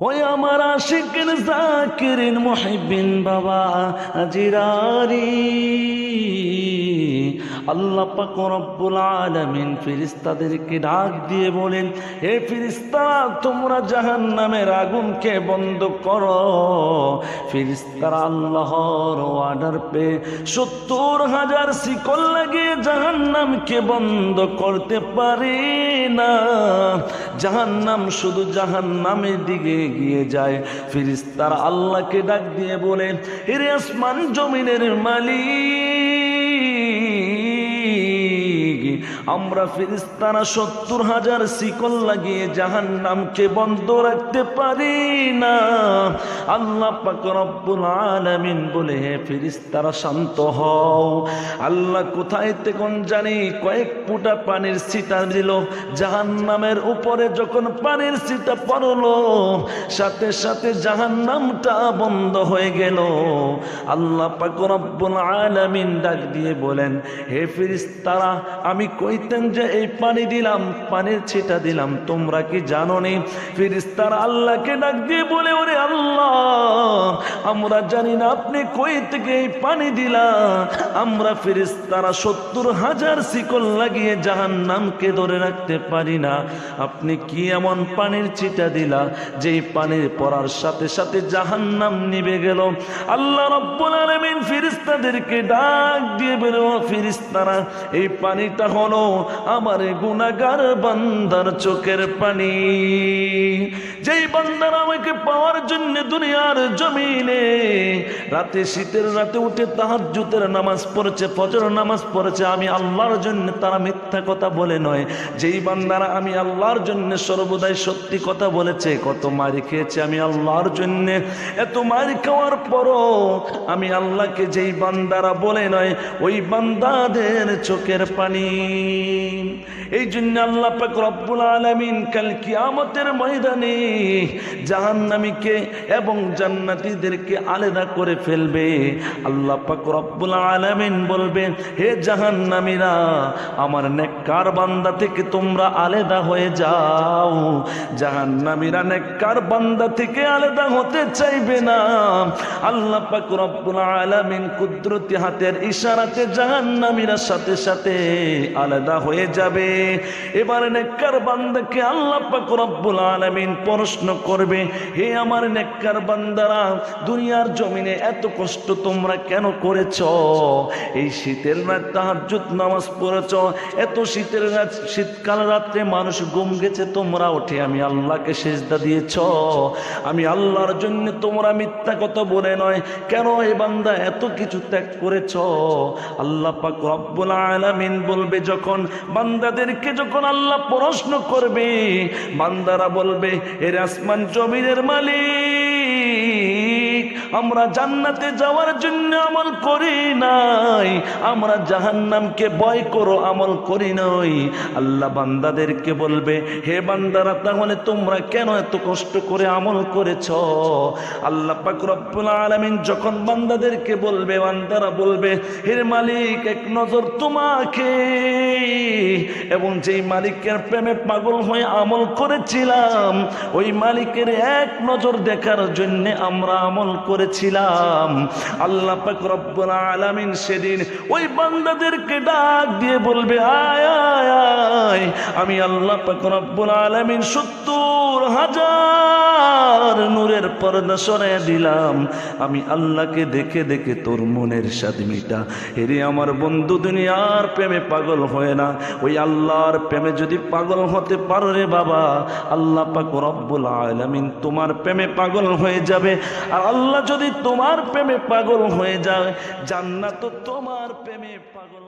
ওই আমার আশিকিন জাকিরিন মহিবিন বাবা জিরারি আল্লাহ পাক আলামিন ফেরেশতাদেরকে ডাক দিয়ে বলেন, হে ফেরেশতা, তোমরা জাহান্নামের আগুনকে বন্ধ করো। ফেরেশতারা আল্লাহর অর্ডার পে সত্তর হাজার শিকল লাগিয়ে জাহান্নামকে বন্ধ করতে পারে না। জাহান্নাম শুধু জাহান্নামের দিকে এগিয়ে যায়। ফিরিস্তার আল্লাহকে ডাক দিয়ে বলেন এরে আসমান জমিনের মালিক الْمُبِينَ আমরা ফিরিস্তারা সত্তর হাজার শিকল লাগিয়ে জাহান নামকে বন্ধ রাখতে পারি না। আল্লাহ পাক রব্বুল আলামিন বলে ফিরিস্তারা, শান্ত হও। আল্লাহ কোথায় কোন জানি কয়েক ফুটা পানির ছিটা দিল। জাহান নামের উপরে যখন পানির ছিটা পড়ল, সাথে সাথে জাহান নামটা বন্ধ হয়ে গেল। আল্লাহ পাক রব্বুল আলামিন ডাক দিয়ে বলেন, হে ফিরিস্তারা আমি কইতেন যে, এই পানি দিলাম, পানির ছিটা দিলাম, তোমরা কি জানো নি ফিরিস্তার আল্লাহকে ডাক দিয়ে বলে, ওরে আল্লাহ, আমরা জানি না আপনি কই থেকে এই পানি দিলা। আমরা ফিরিস্তারা সত্তর হাজার শিকল লাগিয়ে জাহান নামকে ধরে রাখতে পারি না। আপনি কি এমন পানির ছিটা দিলা, যেই পানির পড়ার সাথে সাথে জাহান নাম নিবে গেল? আল্লাহ রব্বুল আলামিন ফিরিস্তাদেরকে ডাক দিয়ে বেরো ফিরিস্তারা এই পানিটা হলো আমার গুনাগার বান্দার চোখের পানি। যেই বান্দার আমাকে পাওয়ার জন্য দুনিয়ার জমিনে রাতে শীতের রাতে উঠে তাহার জুতের নামাজ পড়েছে, ফজর নামাজ পড়েছে, আমি আল্লাহর জন্য তারা মিথ্যা কথা বলে নয়। যেই বান্দারা আমি আল্লাহর জন্য সর্বদাই সত্যি কথা বলেছে, কত মারি খেয়েছে আমি আল্লাহর জন্য। এত মারি খাওয়ার পরও আমি আল্লাহকে যেই বান্দারা বলে নয়, ওই বান্দাদের চোখের পানি। এই জন্য আল্লাহ পাক রব্বুল আলামিন কাল কিয়ামতের ময়দানে জাহান্নামীকে এবং জান্নাতীদেরকে আলাদা করে ফেলবে। আল্লাহ পাক রব্বুল আলামিন বলবে, হে জাহান্নামীরা, আমার নেককার বান্দা থেকে তোমরা আলাদা হয়ে যাও। জাহান্নামীরা নেককার বান্দা থেকে আলাদা হতে চাইবে না। আল্লাহ পাক রব্বুল আলামিন কুদরতি হাতের ইশারাতে জাহান্নামীরা সাথে সাথে আলাদা হয়ে যাবে। এবার নেককার বান্দাকে আল্লাহ পাক রব্বুল আলামিন প্রশ্ন করবে, হে আমার নেককার বান্দারা, দুনিয়ার জমিনে এত কষ্ট তোমরা কেন করেছ? এই শীতের রাত তাহাজ্জুদ নামাজ পড়েছ, এত শীতের রাত, শীতকাল রাত্রে মানুষ ঘুম গেছে, তোমরা উঠে আমি আল্লাহকে সেজদা দিয়েছ। আমি আল্লাহর জন্য তোমরা মিথ্যা কথা বলে নয়, কেন এ বান্দা এত কিছু ত্যাগ করেছ? আল্লাহ পাক রব্বুল আলামিন বলবে যখন বান্দাদেরকে যখন আল্লাহ প্রশ্ন করবে বান্দারা বলবে এর আসমান জমিনের মালিক। আমরা জান্নাতে যাওয়ার জন্য আমল করি নাই। আমরা জাহান্নামকে ভয় করো, আমল করি নাই। আল্লাহ বান্দাদেরকে বলবে, হে বান্দারা, তাহলে তোমরা কেন এত কষ্ট করে আমল করেছ? আল্লাহ পাক রব্বুল আলামিন যখন বান্দাদেরকে বলবে, বান্দারা বলবে হে মালিক, এক নজর তোমাকে। এবং যেই মালিকের প্রেমে পাগল হয়ে আমল করেছিলাম, ওই মালিকের এক নজর দেখার জন্য আমরা আমল করেছিলাম। আল্লাহ রব্বুল আলামিন সেদিন ওই বান্দাদেরকে ডাক দিয়ে বলবে, আয় আয় আয় আমি আল্লাহ রব্বুল আলামিন সত্তর হাজার পর্দা সরাইয়া দিলাম। আমি আল্লাহকে দেখে দেখে তোর মনের সাথে মিটা। হেরে আমার বন্ধু দুনিয়ার প্রেমে পাগল হয় না। ওই আল্লাহর প্রেমে যদি পাগল হতে পারো রে বাবা, আল্লাহ পাক রব্বুল আলামিন তোমার প্রেমে পাগল হয়ে যাবে। আর আল্লাহ যদি তোমার প্রেমে পাগল হয়ে যায়, জান্নাত তোমার প্রেমে পাগল